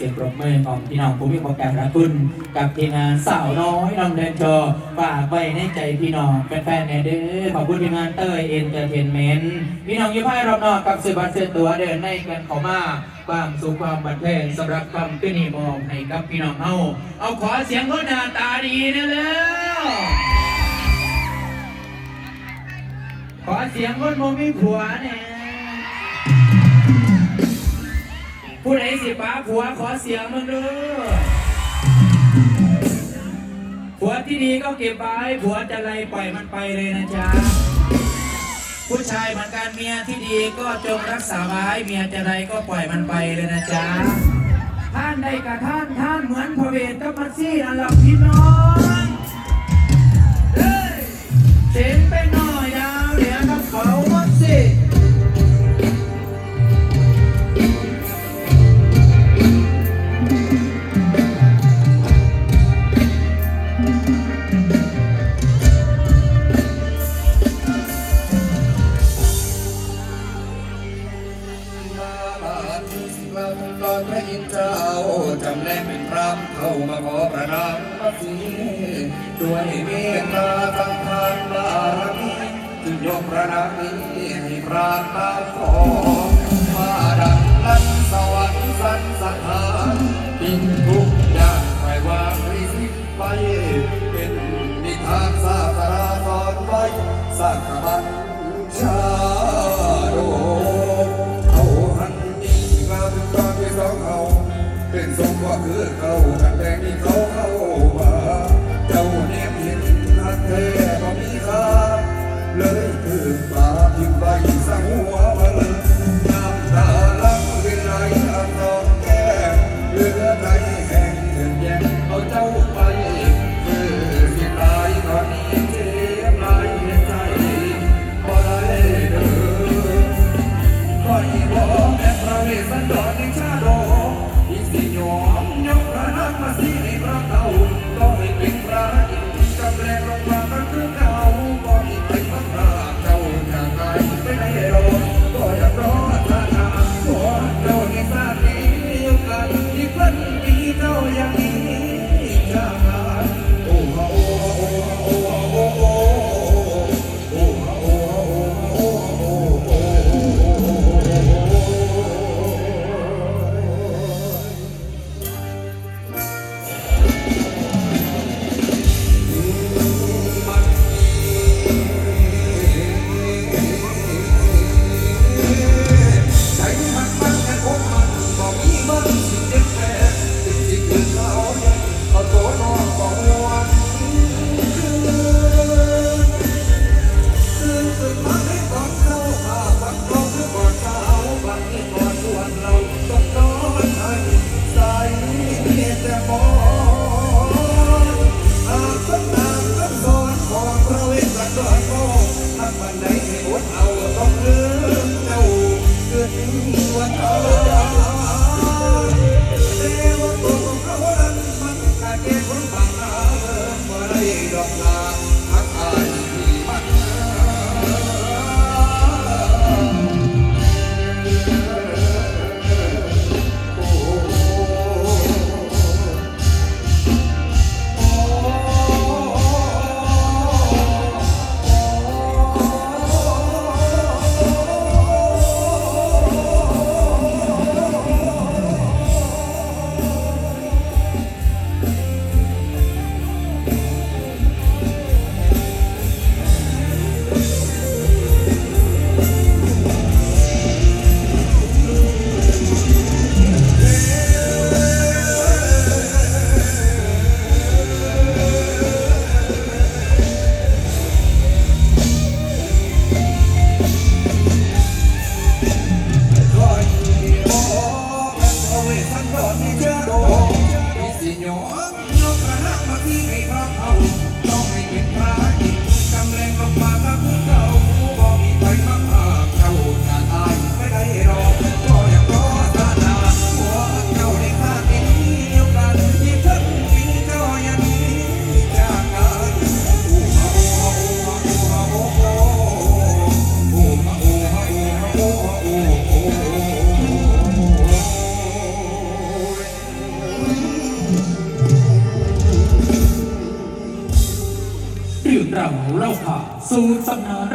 สียงปรบมือของพี่น้องผู้มีความแก่ระคุณกับทีมงานสาวน้อยน้องแดนจอฝากไว้ในใจพี่น้องแฟนๆในเด้อขอบคุณทีมงานเตยเอ็นเตอร์เทนเมนต์พี่น้องยุ่งให้รอบนอกกับสื่อบัตเสืตัวเดินในกันขอมาความสุขความบันเทิงสำหรับคำขึ้นีมองให้กับพี่น้องเฮาเอาขอเสียงคนหน้าตาดีนะเร็วขอเสียงคนโมมีผัวเนี่ย ผู้ใดสิป้าผัวขอเสียงมึงด้วยผัวที่ดีก็เก็บไว้ผัวจะไรปล่อยมันไปเลยนะจ๊ะ ผู้ชายเหมือนกันเมียที่ดีก็จงรักษาไว้เมียจะไรก็ปล่อยมันไปเลยนะจ๊ะ ท่านใดกับท่านท่านเหมือนพระเวทกับมัตซี่นั่นหละพี่น้อง มิพระตาโองมาดังลันวรรค์สันสานปิดทุกย่างไม่วางริษนไป เป็นนิทานศาสตรสอนไว้สักบัญชาโดเขาหันนี้กลายเป็นความที่สองเขา เป็นสมว่าคือเขาากวันใดให้อดเอาต้องลืมเจ้าเกิดวันเขา เรื่องเราเล่าข่าวสู่ตำนาน